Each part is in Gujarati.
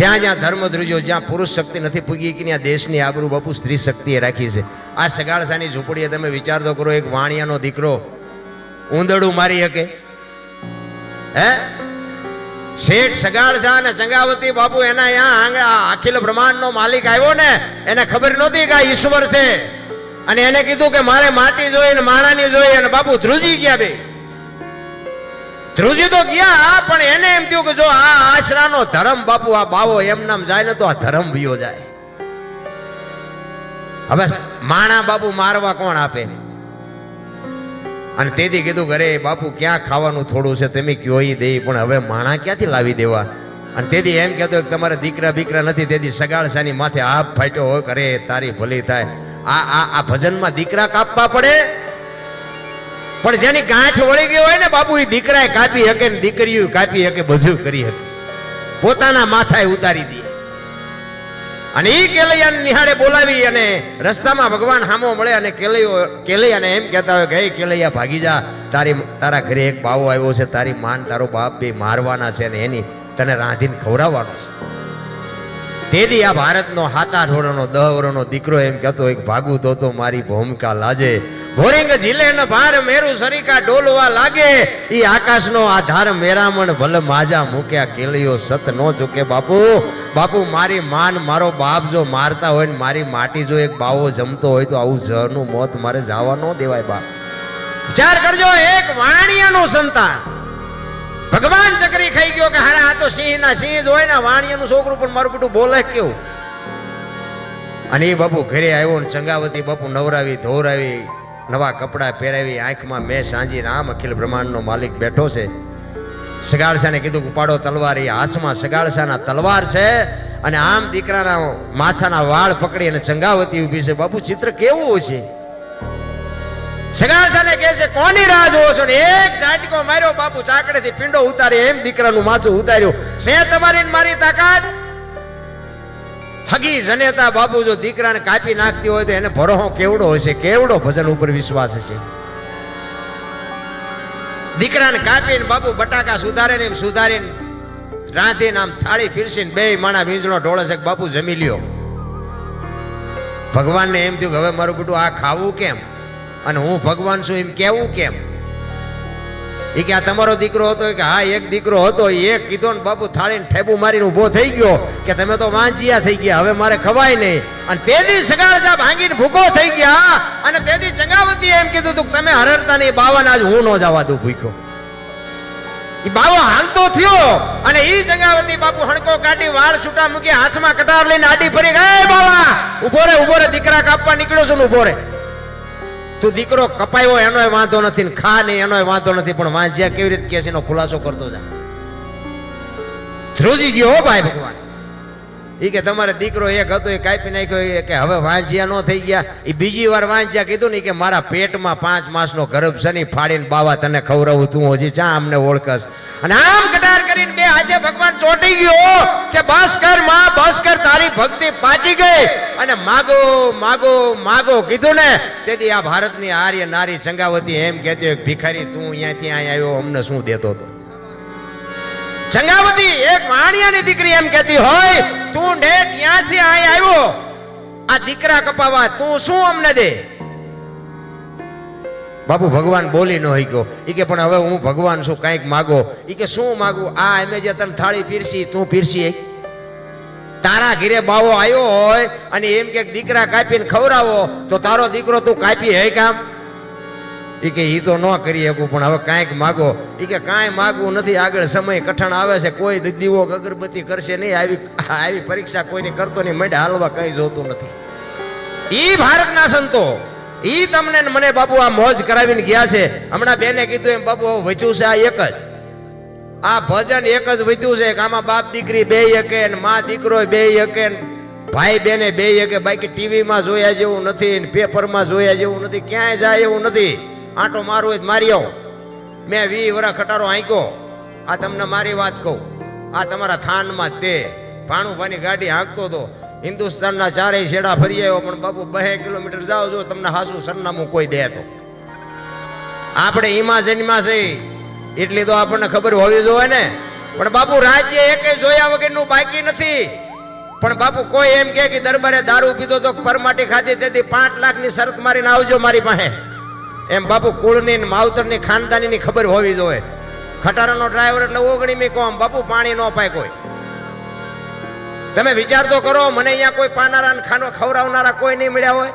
જ્યાં જ્યાં ધર્મ ધ્રુજો, જ્યાં પુરુષ શક્તિ નથી પૂગી કે ત્યાં દેશની આબરૂ બાપુ સ્ત્રી શક્તિએ રાખી છે. આ સગાળસાની ઝૂંપડીએ તમે વિચાર તો કરો, એક વાણિયાનો દીકરો ઊંદડું મારી શકે. હે? શેઠ સગાળસા અને ચંગાવતી બાપુ, એના અહીંયા અખિલ બ્રહ્માંડનો માલિક આવ્યો ને, એને ખબર નહોતી કે આ ઈશ્વર છે. અને એને કીધું કે મારે માટી જોઈએ ને માણાની જોઈએ અને બાપુ ધ્રુજી ગયા બે? ધ્રુજી તો ગયા, પણ એને એમ થયું કે જો આ આશરાનો ધર્મ બાપુ, આ બાવો એમ નામ જાય ને તો આ ધર્મ વિયો જાય. હવે માણા બાપુ મારવા કોણ આપે? અને તેથી કીધું ઘરે બાપુ, ક્યાં ખાવાનું થોડું છે? તમે કયો દે, પણ હવે માણા ક્યાંથી લાવી દેવા? અને તેથી એમ કહેતો કે તમારે દીકરા બીકરા નથી, તેથી સગાળસાની માથે આપ ફાટ્યો હોય કરે તારી ભલી થાય. આ આ ભજનમાં દીકરા કાપવા પડે? પણ જેની ગાંઠ વળી ગઈ હોય ને બાપુ એ દીકરાએ કાપી શકે ને દીકરીઓ કાપી શકે બધું કરી શકે પોતાના માથાએ ઉતારી દે. અને એ કેલૈયાને નિહાળે બોલાવી અને રસ્તામાં ભગવાન હામો મળે અને કેલૈયો કેલૈયાને એમ કહેતા હોય કે, હે કેલૈયા, ભાગી જા. તારી તારા ઘરે એક બાવો આવ્યો છે. તારી માન, તારો બાપ બે મારવાના છે ને એની તને રાંધીને ખવડાવવાનો છે. તેથી આ ભારતનો હાથા ઢોળાનો દહ વર્ષનો દીકરો એમ કહેતો એક ભાગું તો તો મારી ભૂમિકા લાજે. ભોરિંગ ઝીલે ભાર મેરું સરીકા ડોલવા લાગે. ઈ આકાશનો આધાર મેરામણ ભલે માજા મૂક્યા કેલિયો સત નો ચૂકે. બાપુ બાપુ, મારી માન મારો બાપ જો મારતા હોય ને મારી માટી જો એક બાવો જમતો હોય તો આવું જહરનું મોત મારે જવા ન દેવાય બાપ. વિચાર કરજો, એક વાણિયાનું સંતાન. ભગવાન ચકરી ખાઈ ગયો કે હારા, આ તો સિંહ ના સિંહ હોય ને વાણિયાનું છોકરું પણ મારું બેટું બોલે કેવું? અને એ બાપુ ઘરે આવ્યો ને ચંગાવતી બાપુ નવરાવી ધોરાવી નવા કપડાં પહેરાવી આંખમાં મેં સાંજી રામ અખિલ બ્રહ્માંડનો માલિક બેઠો છે. સગાળસાને કીધું ઉપાડો તલવાર, એ હાથમાં સગાળસાના તલવાર છે અને આમ દીકરાના માથાના વાળ પકડી અને ચંગાવતી ઊભી છે. બાપુ, ચિત્ર કેવું છે સગાળસાને કહે છે, કોની રાહ જોવો છો? ને એક ઝાટકો માર્યો બાપુ, ચાકડેથી પિંડો ઉતારી, એમ દીકરાનું માથું ઉતાર્યું. છે તમારી મારી તાકાત? હગી જનેતા બાપુ જો દીકરાને કાપી નાખતી હોય તો એને ભરોહો કેવડો હશે? કેવડો ભજન ઉપર વિશ્વાસ છે દીકરાને કાપીને બાપુ બટાકા સુધારે ને એમ સુધારીને રાંધીને આમ થાળી ફીરસીને બે માણા વીંજણો ઢોળે છે બાપુ જમી લ્યો. ભગવાનને એમ થયું કે હવે મારું બેટું આ ખાવું કેમ? અને હું ભગવાન છું એમ કેવું કેમ? એ કે આ તમારો દીકરો હતો કે હા, એક દીકરો હતો એ કીધો ને બાપુ થાળીને ઠેબુ મારીને ઊભો થઈ ગયો કે તમે તો વાંચિયા થઈ ગયા, હવે મારે ખવાય નહીં. અને તેથી સગાળસા ભાંગીને ભૂખો થઈ ગયા અને તેથી ચંગાવતી એમ કીધું તું તમે હરરતા નહીં, બાવન આજ હું ન જવા દઉં ભૂખ્યો. એ બાવો હાલતો થયો અને એ ચંગાવતી બાપુ હણકો કાઢી વાળ છૂટા મૂકી હાથમાં કટાર લઈને આડી ફરી ગયા બાવા ઊભો રે ઊભો રે, દીકરા કાપવા નીકળ્યો છું ને ઊભો રે. તું દીકરો કપાયો એનોય વાંધો નથી ખા નહીં, એનોય વાંધો નથી, પણ વાંચ્યા કેવી રીતે કે છે એનો ખુલાસો કરતો જા. ધ્રુજી ગયો ભાઈ ભગવાન. એ કે તમારે દીકરો એક હતો, એ કાપી નાખ્યો કે હવે વાંચ્યા ન થઈ ગયા. એ બીજી વાર વાંચ્યા કીધું ને કે મારા પેટમાં પાંચ માસનો ગર્ભ ને ફાડીને બાવા તને ખવડાવું તું, હજી ચા અમને ઓળખશ. અને આમ કટાર કરીને બે આજે ભગવાન ચોંટી ગયો કે બસ કરમાં બસ તારી ભક્તિ પાટી ગઈ. અને માગો માગો માગો કીધું ને, તેથી આ ભારતની આર્ય નારી ચંગાવતી એમ કહેતી હોય ભિખારી, તું અહીંયાથી અહીં આવ્યો, અમને શું દેતો હતો? ચંગાવતી એક વાણિયાની દીકરી એમ કહેતી હોય, તું ને ત્યાંથી અહીં આવ્યો? આ દીકરા કપાવા તું શું અમને દે? બાપુ ભગવાન બોલી ન ગયો એ કે, પણ હવે હું ભગવાન છું, કાંઈક માગો. એ કે, શું માગું? આ એમે જે તને થાળી પીરસી, તું પીરસી? તારા ઘીરે બાવો આવ્યો હોય અને એમ કે, દીકરા કાપીને ખવડાવો, તો તારો દીકરો તું કાપી હે કામ? એ કે એ તો ન કરી શકું, પણ હવે કાંઈક માગો. એ કે, કાંઈ માગવું નથી, આગળ સમય કઠણ આવે છે, કોઈ દીવો અગરબત્તી કરશે નહીં, આવી આવી પરીક્ષા કોઈને કરતો નહીં મંડે હાલવા કંઈ જોતું નથી. એ ભારતના સંતો. ઈ તમને મને બાપુ આ મોજ કરાવીને ગયા છે. હમણાં બેને કીધું એમ, બાપુ વધ્યું છે આ એક જ. આ ભજન એક જ વધ્યું છે કે આમાં બાપ દીકરી બે એકે ને મા દીકરો બે ને ભાઈ બેને બે એકે બાકી ટીવીમાં જોયા જેવું નથી પેપરમાં જોયા જેવું નથી, ક્યાંય જાય એવું નથી. આંટો મારવો તો મારી આવો. મેં વી વરા ખટારો આંક્યો. આ તમને મારી વાત કહું. આ તમારા થાનમાં તે. ભાણુભાની ગાડી હાંકતો હતો. હિન્દુસ્તાનના ચારેય છેડા ફરી આવ્યો, પણ બાપુ બે કિલોમીટર જાઓ જો તમને હાસું સરનામું કોઈ દે તો. આપણે હિમાજનમાં છે, એટલી તો આપણને ખબર હોવી જોઈએ ને. પણ બાપુ રાજ્ય એકે જોયા વગરનું બાકી નથી. પણ બાપુ કોઈ એમ કે દરબારે દારૂ પીધો તો પરમાટી ખાધી, તેથી પાંચ લાખની શરત મારીને આવજો મારી પાસે. એમ બાપુ કુળની માવતરની ખાનદાનીની ખબર હોવી જોઈએ. ખટારાનો ડ્રાઈવર એટલે ઓગણીમી કોમ, બાપુ પાણી ન પાય કોઈ. તમે વિચાર તો કરો, મને અહીંયા કોઈ પાનારા ને ખાનો ખવડાવનારા કોઈ નહીં મળ્યા હોય.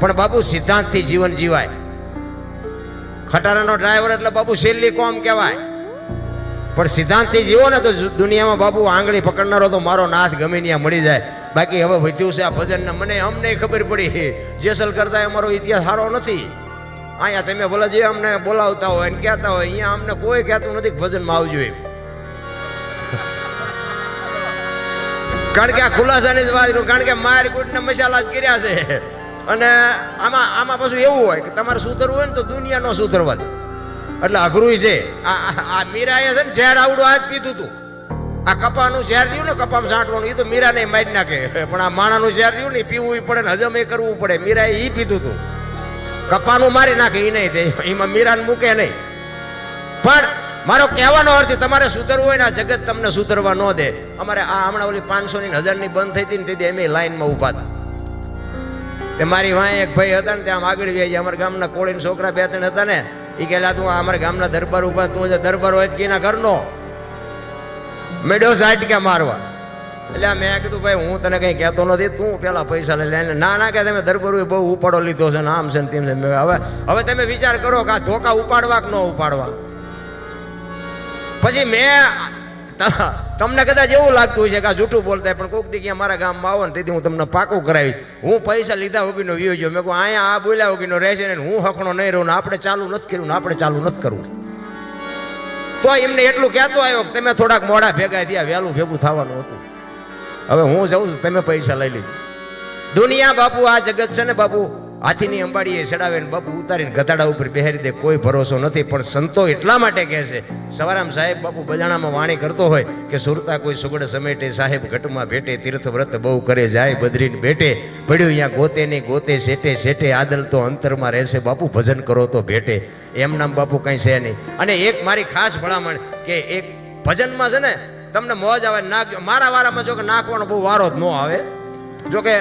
પણ બાબુ સિદ્ધાંતથી જીવન જીવાય. ખટારાનો ડ્રાઈવર એટલે બાબુ છેલ્લી કોમ કહેવાય. પણ સિદ્ધાંતથી જીવો ને તો દુનિયામાં બાબુ આંગળી પકડનારો તો મારો નાથ ગમે ત્યાં મળી જાય. બાકી હવે વધ્યું છે આ ભજન મને અમને ખબર પડી. જેસલ કરતા અમારો ઇતિહાસ સારો નથી. અહીંયા તમે ભલે જે અમને બોલાવતા હોય ને કહેતા હોય, અહીંયા અમને કોઈ કહેતું નથી ભજનમાં આવજો એમ. કારણ કે આ ખુલાસાની જ વાત કરું, કારણ કે માર કૂટને મસાલા જ કર્યા છે. અને આમાં આમાં પાછું એવું હોય કે તમારે સુધરવું હોય ને તો દુનિયા નો સુધરવા દે. એટલે અઘરું છે. આ, આ- મીરાએ છે ને ઝેર આવડું હાથ પીધું હતું આ કપાનું ઝેર રહ્યું ને, કપામાં સાંટવાનું એ તો મીરાને મારી નાખે. પણ આ માણાનું ઝેર રહ્યું ને પીવું પડે ને, હજમ એ કરવું પડે. મીરાએ એ પીધું હતું કપાનું મારી નાખે એ નહીં તે એમાં મીરાને મૂકે નહીં. પણ મારો કહેવાનો અર્થ, તમારે સુધરવું હોય ને આ જગત તમને સુધરવા ન દે. અમારે આ હમણાં ઓલી પાંચસો ની હજારની બંધ થઈ હતી ને અમે લાઈનમાં ઊભા હતા. તે મારી વાંહે એક ભાઈ હતા ને ત્યાં આગળ વ્યાજી અમારા ગામના કોળીના છોકરા બે ત્રણ હતા ને એ કહેલા, તું અમારા ગામના દરબાર ઊભા તું જે દરબાર હોય કે એના ઘરનો. મેડો સાઈડ કે મારવા. એટલે મેં કીધું, ભાઈ, હું તને કંઈ કહેતો નથી, તું પેલા પૈસા લઈ લે. ના ના, કે તમે દરબાર બહુ ઉપાડો લીધો છે ને આમ છે ને તેમ છે. હવે હવે તમે વિચાર કરો કે આ ધોકા ઉપાડવા કે ન ઉપાડવા. પછી મેં તમને કદાચ એવું લાગતું છે કે આ જૂઠું બોલતા પણ કોઈક દી મારા ગામમાં આવો ને તેથી હું તમને પાકું કરાવીશ. હું પૈસા લીધા વગીનો વિયો ગયો. મેં કહું, અહીંયા આ બોલ્યા વગીનો રહેશે ને હું હકણો નહીં રહું ને આપણે ચાલુ નથી કર્યું ને આપણે ચાલુ નથી કરવું. તો એમને એટલું કહેતો આવ્યો કે તમે થોડાક મોડા ભેગા થયા, વહેલું ભેગું થવાનું હતું. હવે હું જાઉં છું, તમે પૈસા લઈ લીધું દુનિયા બાપુ આ જગત છે ને બાપુ? હાથીની અંબાડીએ ચડાવે બાપુ ઉતારીને ગધાડા ઉપર બેહારી દે, કોઈ ભરોસો નથી. પણ સંતો એટલા માટે કહે છે, સવારામ સાહેબ બાપુ બજાણામાં વાણી કરતો હોય કે સુરતા કોઈ સુગડ સમેટે, સાહેબ ઘટમાં ભેટે તીર્થ વ્રત બહુ કરે, જાય બદરીને બેટે પડ્યું અહીંયા ગોતે ને ગોતે સેટે સેટે આદલ તો અંતરમાં રહેશે, બાપુ ભજન કરો તો ભેટે. એમ નામ બાપુ કંઈ છે નહીં. અને એક મારી ખાસ ભલામણ કે એક ભજનમાં છે ને, તમને મોજ આવે ના મારા વારામાં જો કે નાખવાનો બહુ વારો જ ન આવે. જો કે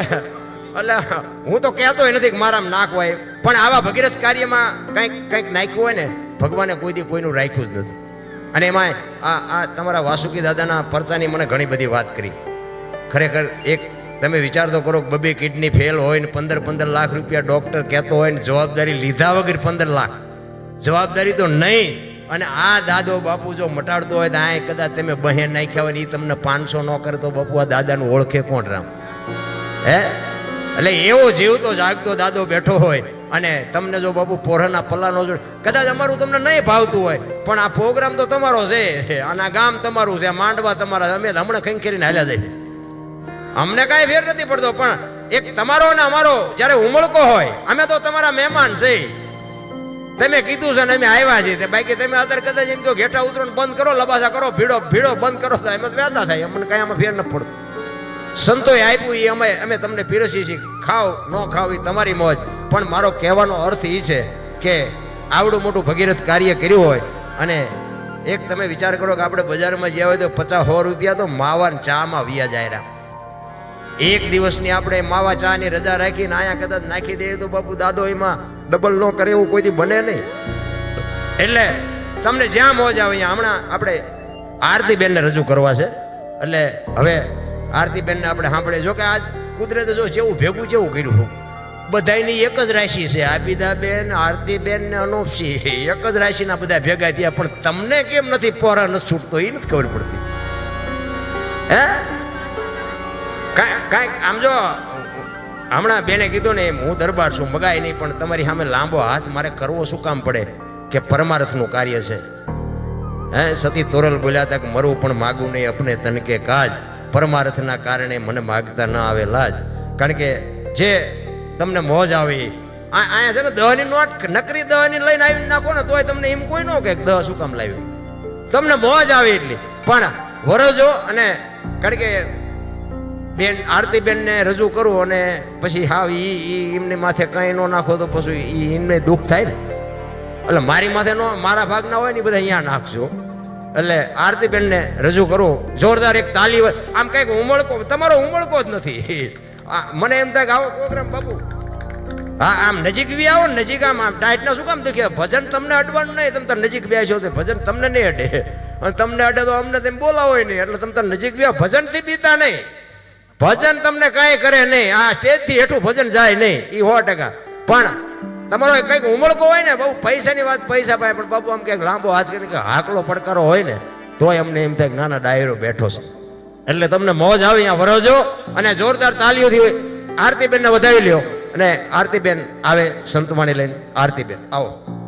એટલે હું તો કહેતોય નથી કે મારામાં નાખવાય પણ આવા ભગીરથ કાર્યમાં કંઈક કંઈક નાખ્યું હોય ને, ભગવાને કોઈ દી કોઈનું રાખ્યું જ નથી. અને એમાં આ આ તમારા વાસુકી દાદાના પરચાની મને ઘણી બધી વાત કરી. ખરેખર એક તમે વિચાર તો કરો બબે કિડની ફેલ હોય ને પંદર પંદર લાખ રૂપિયા ડૉક્ટર કહેતો હોય ને જવાબદારી લીધા વગર પંદર લાખ. જવાબદારી તો નહીં. અને આ દાદો બાપુ જો મટાડતો હોય તો આ કદાચ તમે બહેન નાખ્યા હોય ને એ તમને પાંચસો ન કરે તો બાપુ. આ દાદાનું ઓળખે કોણ રામ? હે? એટલે એવો જીવતો જાગતો દાદો બેઠો હોય અને તમને જો બાપુ પોરાના પલ્લાનો જો કદાચ અમારું તમને નહીં ભાવતું હોય, પણ આ પ્રોગ્રામ તો તમારો છે. અને આ ગામ તમારું છે, માંડવા તમારા અમે હમણાં કંઈક કરીને હાલ્યા જઈએ અમને કાંઈ ફેર નથી પડતો, પણ એક તમારો અને અમારો, જ્યારે ઉમળકો હોય, અમે તો તમારા મહેમાન છે. તમે કીધું છે ને અમે આવ્યા છીએ. બાકી તમે અત્યારે કદાચ એમ કહો ઘેટા ઉતરો બંધ કરો, લબાસા કરો, ભીડો ભીડો બંધ કરો તો એમ જ થાય. અમને કાંઈ આમાં ફેર નથી પડતો. સંતોએ આપ્યું એ અમે અમે તમને પીરસી છીએ. ખાઓ, ન ખાવ એ તમારી મોજ. પણ મારો કહેવાનો અર્થ એ છે કે આવડું મોટું ભગીરથ કાર્ય કર્યું હોય અને એક તમે વિચાર કરો કે આપણે બજારમાં જ્યાં હોય તો પચાસ સો રૂપિયા તો માવા ચામાં વ્યા જાય એક દિવસની આપણે માવા ચાની રજા રાખીને અહીંયા કદાચ નાખી દઈએ તો બાપુ દાદો એમાં ડબલ ન કરે એવું કોઈથી બને નહીં. એટલે તમને જ્યાં મોજ આવે હમણાં આપણે આરતીબેનને રજૂ કરવા છે. એટલે હવે આરતીબેનને આપણે સાંભળે જો કે આજ કુદરતે જો જેવું ભેગું જેવું કર્યું બધાયની એક જ રાશિ છે. આબિદાબેન, આરતીબેન ને અનુપસિંહ એક જ રાશિના બધા ભેગા થયા, પણ તમને કેમ નથી? પોરા નથી છૂટતો એ નથી ખબર પડતી. હે? કાંઈ, કાંઈક, આમ જો, હમણાં બેને કીધું ને હું દરબાર છું, મગાય નહીં, પણ તમારી સામે લાંબો હાથ મારે કરવો શું કામ પડે કે પરમાર્થનું કાર્ય છે? હે, સતી તોરલ બોલ્યા કે મરવું પણ માગું નહીં, અપને તન કે કાજ. પરમાર્થના કારણે મને માગતા ન આવેલા જ. કારણ કે જે તમને મોજ આવી અહીંયા છે ને દહની નોટ, નકરી દહની લઈને આવીને નાખો ને તોય તમને એમ કોઈ ન કે દહ શું કામ લાવ્યું. તમને મોજ આવી એટલી. પણ વરજો અને કારણ કે બેન, આરતીબેનને રજૂ કરું અને પછી હાવ ઈ એમને માથે કંઈ ન નાખો તો પછી એમને દુઃખ થાય ને. એટલે મારી માથે નો, મારા ભાગના હોય ને બધા અહીંયા નાખજો. એટલે આરતીબેનને રજૂ કરું. જોરદાર એક તાલી આમ કંઈક ઉમળકો, તમારો ઉમળકો જ નથી. મને એમ થાય કે આવો પ્રોગ્રામ બાપુ. હા, આમ નજીક બી આવો નજીક આમ આમ ટાઈટના શું કામ દુખ્યા ભજન તમને અડવાનું નહીં, તમે તાર નજીક બે છો તો ભજન તમને નહીં અડે. અને તમને અડે તો અમને તેમ બોલાવો નહીં, એટલે તમે તાર નજીક બી. ભજનથી પીતા નહીં. ભજન તમને કાંઈ કરે નહીં. આ સ્ટેજથી હેઠું ભજન જાય નહીં. એ સો ટકા. પણ તમારો કંઈક ઉમળકો હોય ને, બહુ પૈસાની વાત પૈસા પાય પણ બાપુ આમ કંઈક લાંબો હાથ કરીને હાકલો પડકારો હોય ને, તોય અમને એમ થાય નાના ડાયરો બેઠો છે. એટલે તમને મોજ આવે અહીંયા વરોજો અને જોરદાર તાલીઓથી આરતીબેનને વધાવી લ્યો. અને આરતીબેન આવે સંતવાણી લઈને. આરતીબેન, આવો.